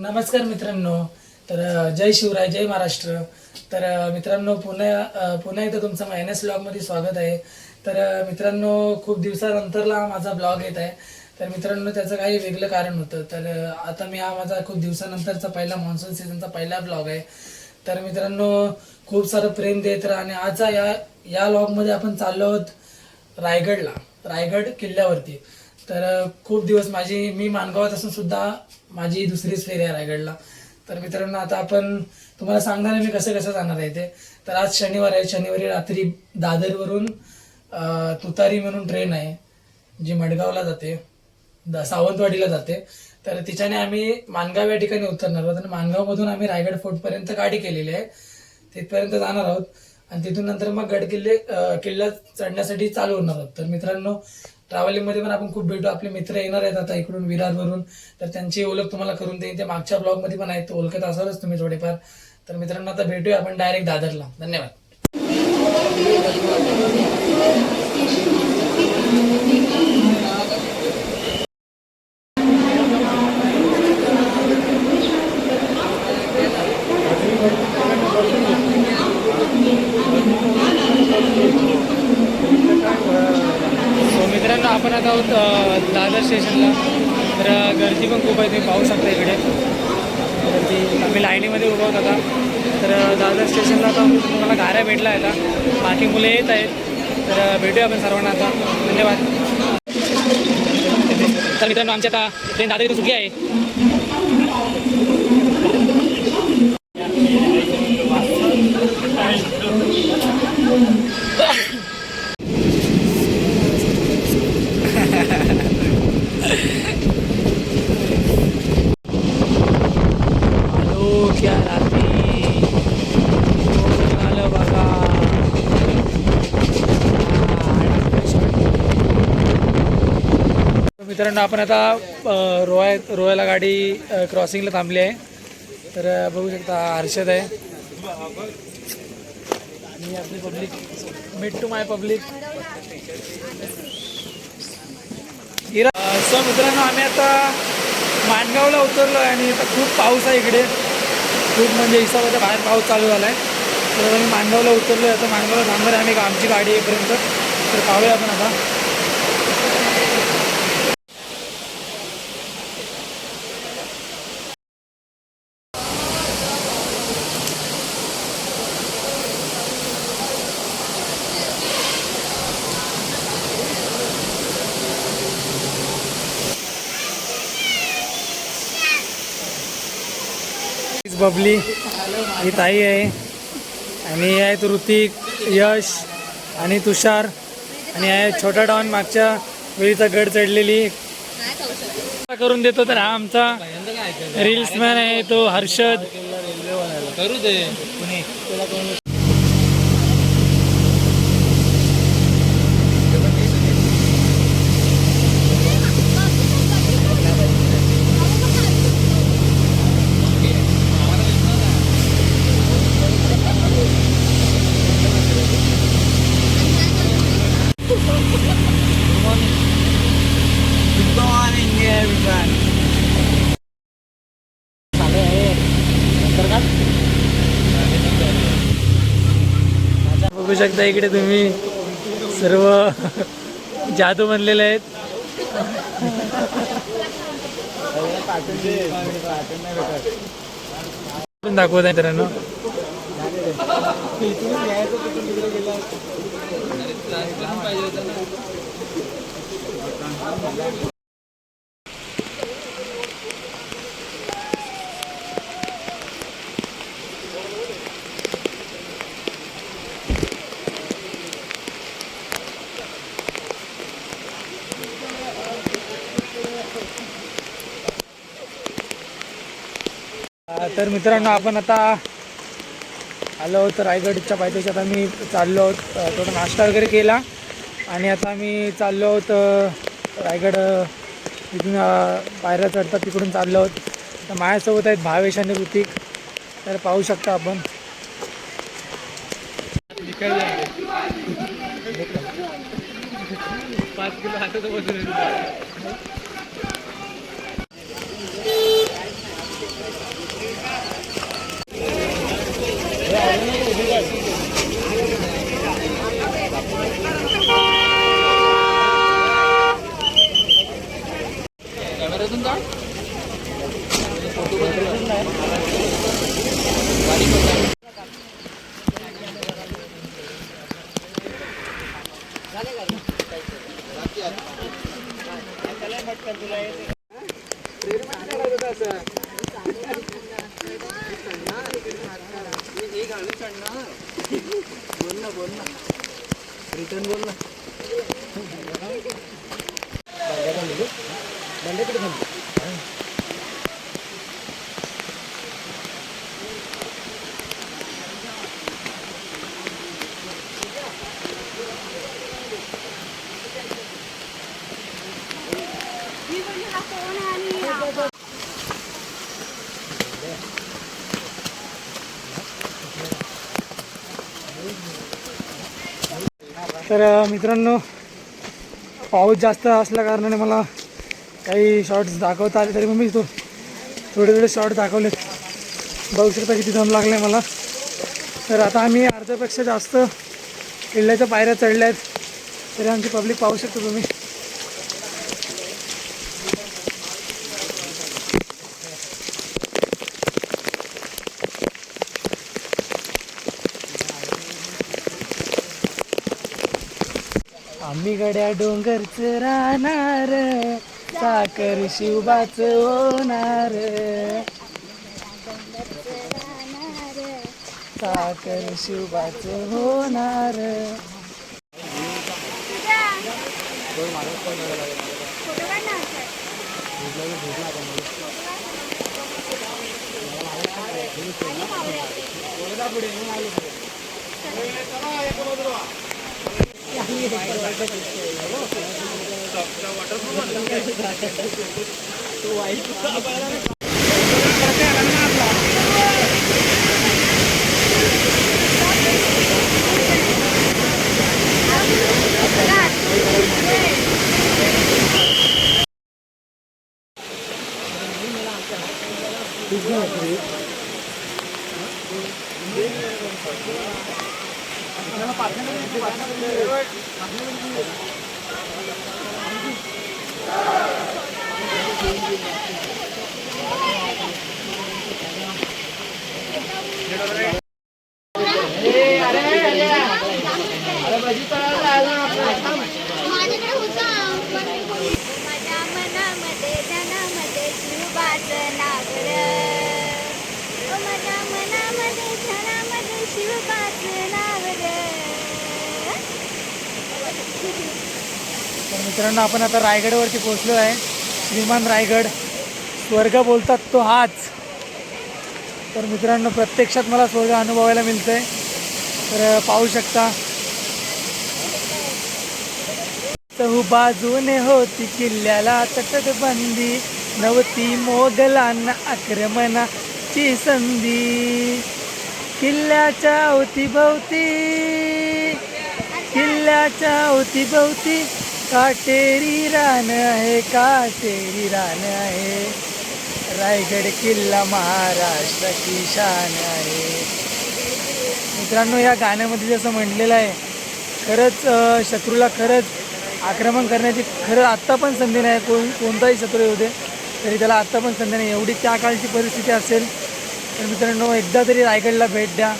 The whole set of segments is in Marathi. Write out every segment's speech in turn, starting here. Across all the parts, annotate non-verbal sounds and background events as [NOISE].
नमस्कार मित्रांनो. तर जय शिवराय जय महाराष्ट्र. तर मित्रांनो पुन्हा पुन्हा एकदा तुमचं मायनस एसमध्ये स्वागत आहे. तर मित्रांनो खूप दिवसानंतरला माझा ब्लॉग येत आहे. तर मित्रांनो त्याचं काही वेगळं कारण होतं. तर आता मी हा माझा खूप दिवसानंतरचा पहिला मान्सून सीझनचा पहिला ब्लॉग आहे. तर मित्रांनो खूप सारं प्रेम देत राहा आणि आजचा या या ब्लॉगमध्ये आपण चाललो आहोत रायगडला रायगड किल्ल्यावरती. तर खूप दिवस माझी मी मानगावात असून सुद्धा माझी दुसरीच फेरी आहे रायगडला. तर मित्रांनो आता आपण तुम्हाला सांगणार आहे मी कसं कसं जाणार आहे ते. तर आज शनिवार आहे. शनिवारी रात्री दादरवरून तुतारी म्हणून ट्रेन आहे जी मडगावला जाते. द- सावंतवाडीला जाते. तर तिच्याने आम्ही मानगाव या ठिकाणी उतरणार आहोत. आणि मानगावमधून आम्ही रायगड फोर्टपर्यंत गाडी केलेली आहे. तिथपर्यंत जाणार आहोत. आणि तिथून नंतर मग गड किल्ले अ, किल्ला चढण्यासाठी चालू होणार आहोत. तर मित्रांनो ट्रॅव्हलिंगमध्ये पण आपण खूप भेटू. आपले मित्र येणार आहेत आता इकडून विरारवरून. तर त्यांची ओळख तुम्हाला करून देईन. ते मागच्या ब्लॉगमध्ये पण आहेत. ओळखत असालच तुम्ही थोडेफार. तर मित्रांनो आता भेटूया आपण डायरेक्ट दादरला. धन्यवाद सो मित्रांनो आपण आता आहोत दादर स्टेशनला. तर गर्दी पण खूप आहे तुम्ही पाहू शकता इकडे. गर्दी आम्ही लाईनीमध्ये उभं आहोत आता. तर दादर स्टेशनला आता तुम्हाला गाऱ्या भेटला आहे आता. बाकी मुले येत आहेत. तर भेटूया आपण सर्वांना आता. धन्यवाद. तर मित्रांनो आमच्या आता ट्रेन दादर इथून सुखी आहे हॅलो क्या रात्री कोण आलं बघा तर मित्रांनो आपण आता अ, रोया रोयाला गाडी क्रॉसिंगला थांबली आहे. तर बघू शकता हर्षद आहे. मी आपली public meet to my public so मित्रांनो आम्ही आता माणगावला उतरलो आहे आणि आता खूप पाऊस आहे इकडे. खूप म्हणजे हिसाबाच्या बाहेर पाऊस चालू झाला आहे तर आम्ही माणगावला उतरलो आहे आता माणगावला थांबणार आहे आम्ही आमची गाडी येईपर्यंत तर पाहूया आपण आता. बबली ही ताई आहे. आणि हे आहेत ऋतिक यश आणि तुषार. आणि आहे छोटा डॉन मागच्या वेळीचा गड चढलेली. करून देतो तर हा आमचा रील्समॅन आहे तो हर्षद. करू दे. बघू शकता इकडे तुम्ही. सर्व जादू बनलेले आहेत. पण दाखवत आहे मित्रांनो. तर मित्रांनो आपण आता आलो आहोत रायगडच्या पायथ्याशी. आता मी चाललो आहोत थोडा नाश्ता वगैरे केला. आणि आता मी चाललो आहोत रायगड इथून पायऱ्या चढतात तिकडून चाललो आहोत. तर माझ्यासोबत आहेत भावेश आणि ऋतिक. तर पाहू शकता आपण. पाच किलो Yeah. तर मित्रांनो पाऊस जास्त असल्या कारणाने मला काही शॉर्ट्स दाखवता आले तरी मग मी तो थोडे थोडे शॉर्ट दाखवलेत. बघू शकता किती दम लागले मला. तर आता आम्ही अर्ध्यापेक्षा जास्त किल्ल्याच्या पायऱ्या चढल्या आहेत तरी आमची पब्लिक पाहू शकतो तुम्ही आम्ही गड्या डोंगरच राहणार साखर शिवबाच होणार. साखर शिवबाच होणार. माझ्याकडे [LAUGHS] मित्रांनो आपण आता रायगडवरती पोचलो आहे. श्रीमान रायगड स्वर्ग बोलतात तो हाच. तर मित्रांनो प्रत्यक्षात मला स्वर्ग अनुभवायला मिळतंय. तर पाहू शकता. चहू बाजूने होती किल्ल्याला तटबंदी नव्हती मोगलांना आक्रमणाची संधी. किल्ल्याच्या अवतीभवती किल्ल्याच्या अवतीभवती काटेरी रान आहे काटेरी रान आहे. रायगड किल्ला महाराष्ट्राची शान आहे. मित्रांनो या गाण्यामध्ये जसं म्हटलेलं आहे खरंच शत्रूला खरंच आक्रमण करण्याची खरं आत्ता पण संधी नाही. कोण कोणताही शत्रू येऊ दे तरी त्याला आत्ता पण संधी नाही. एवढी त्या काळची परिस्थिती असेल तर मित्रांनो एकदा तरी रायगडला भेट द्या.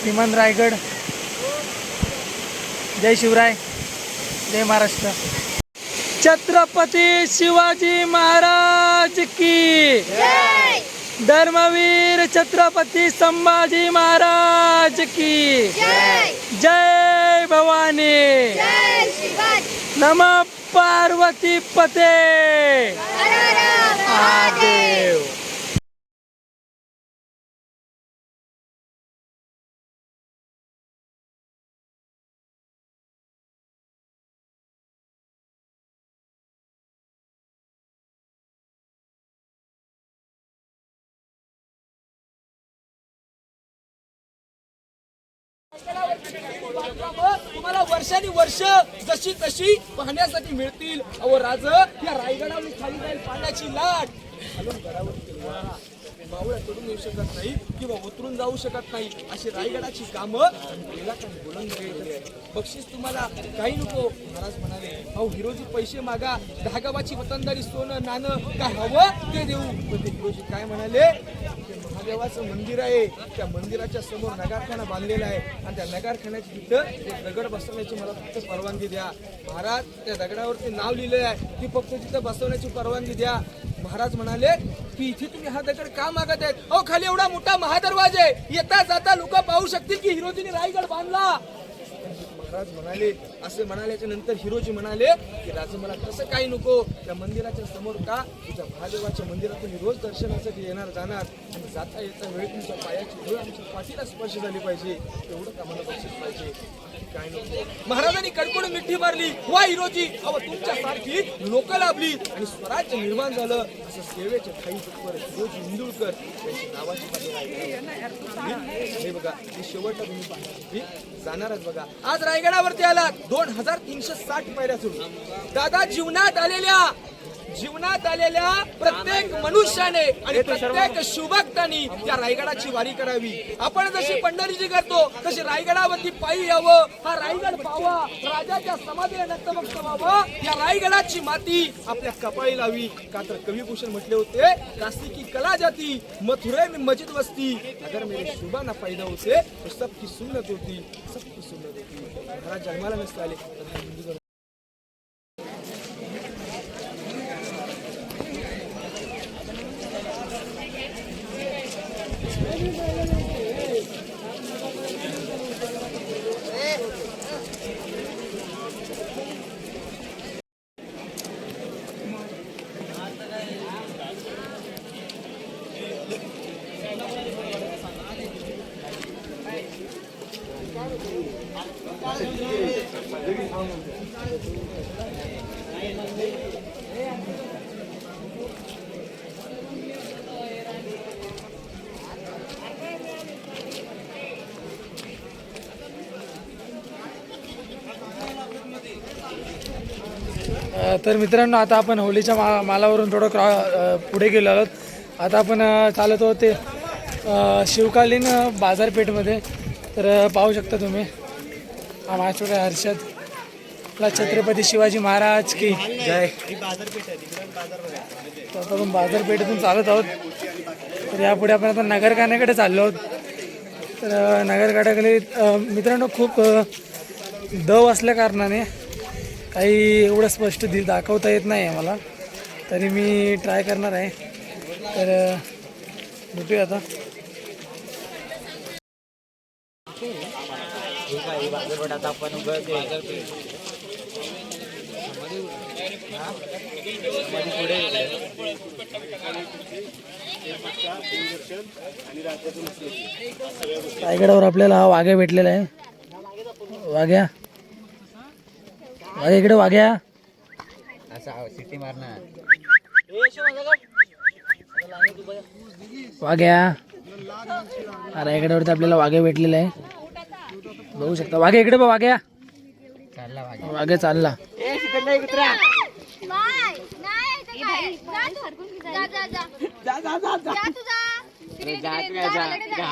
श्रीमान रायगड. जय शिवराय. जय महाराष्ट्र. छत्रपती शिवाजी महाराज की. धर्मवीर छत्रपती संभाजी महाराज की. जय भवानी. नम पार्वती पते. महादेव. तुम्हाला वर्षानी वर्ष जशी तशी पाहण्यासाठी मिळतील. अहो राज या रायगडावर खाली जाईल पाण्याची लाट. खालून तोडून किल्ला. चढून येऊ शकत नाही किंवा उतरून जाऊ शकत नाही. अशी रायगडाची कामं आणि काही बक्षीस तुम्हाला काही नको महाराज म्हणाले. अहो हिरोजी पैसे मागा. धागावाची वतनदारी सोनं नाणं काय हवं ते देऊ. पण ते हिरोजी काय म्हणाले? देवाचं मंदिर आहे. त्या मंदिराच्या समोर नगारखाना बांधलेला आहे. आणि त्या नगारखान्याची तिथं दगड बसवण्याची मला फक्त परवानगी द्या. महाराज त्या दगडावरती नाव लिहिलेलं आहे. ती फक्त तिथं बसवण्याची परवानगी द्या. महाराज म्हणाले की इथे तुम्ही हा दगड का मागत आहेत? अहो खाली एवढा मोठा महादरवाज आहे. येता जाता लोक पाहू शकतील की हिरोजीने रायगड बांधला. महाराज म्हणाले असे म्हणाल्याच्या नंतर हिरोजी म्हणाले की राजा मला तसं काही नको. त्या मंदिराच्या समोर का? तुझ्या महादेवाच्या मंदिरातून रोज दर्शनासाठी येणार जाणार. आणि जाता येता वेळी तुमच्या पायाची वेळ आमच्या पाठीला स्पर्श झाली पाहिजे. तेवढं का मला बक्षीस पाहिजे? काय नको. महाराजांनी कडकडून मिठी मारली. वा हिरोजी! अव तुमच्या सारखी लोक लाभली. आणि स्वराज्य निर्माण झालं. असं सेवेच्या ठाई तुकर हिरोजी इंदुळकर त्यांची नावाची हे बघा हे शेवटला तुम्ही पाहण्यासाठी जाणारच बघा. आज रायगडावरती आलात. दोन हजार तीनशे साठ पायऱ्या सोडून दादा जीवनात आलेल्या जीवनात आलेल्या प्रत्येक मनुष्याने आणि प्रत्येक शुभक्तानी या रायगडाची वारी करावी. आपण जशी पंढरीची करतो तशी रायगडावरती पायी यावं. हा रायगड पावा. राजाच्या नतमस्त व्हावं. या रायगडाची माती आपल्या कपाळी लावी. का तर कविभूषण म्हटले होते काशी की कला जाती मथुरे में मजिद वस्ती. अगर मेरे शुभा ना फायदा होते तो सबकी सुन्नत होती सबकी सुन्नत होती. महाराज जन्माला नसते आले. तर हिंदू धर्म तर मित्रांनो आता आपण होलीच्या मा मालावरून थोडं क्रॉ पुढे गेलो आहोत. आता आपण चालत आहोत ते शिवकालीन बाजारपेठमध्ये. तर पाहू शकता तुम्ही. हा माझ्याकडे हर्षद. आपला छत्रपती शिवाजी महाराज की जय. तर आता आपण बाजारपेठेतून चालत आहोत. तर यापुढे आपण आता नगरखान्याकडे चाललो आहोत. तर अ, मित्रांनो खूप दव असल्या कारणाने काही एवढं स्पष्ट दि दाखवता येत नाही आहे मला तरी मी ट्राय करणार आहे. तर भेटूया आता. रायगडावर आपल्याला हा वाघ्या भेटलेला आहे. वाघ्या. वाघ्या इकडे वाघ्या. वाघ्या. हा रायगडावरती आपल्याला वाघ्या भेटलेला आहे. बघू शकता. वाघ्या इकडे बघ वाघ्या. वाघ्या. चालला? जा तू. जा जा जा. जा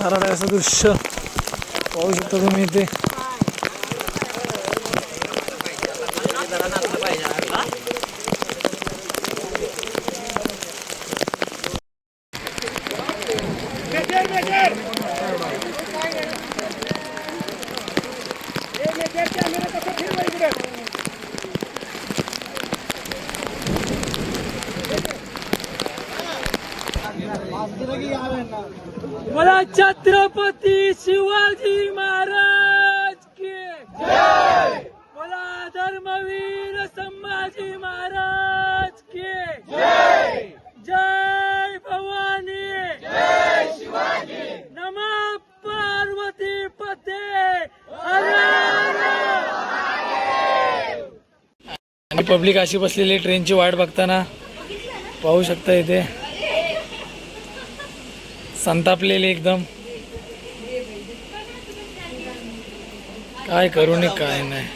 तू जा तिकडे, तिकडे, जा, तिकडे जा. थराड असं दृश्य पाहू शकता तुम्ही इथे मला छत्रपती शिवाजी महाराज की मला धर्मवीर संभाजी महाराज की जय भवानी जय शिवाजी नम पार्वती पते आणि पब्लिक अशी बसलेली ट्रेनची वाट बघताना. पाहू शकता इथे. संतापलेली एकदम. काय करू नये काय नाही.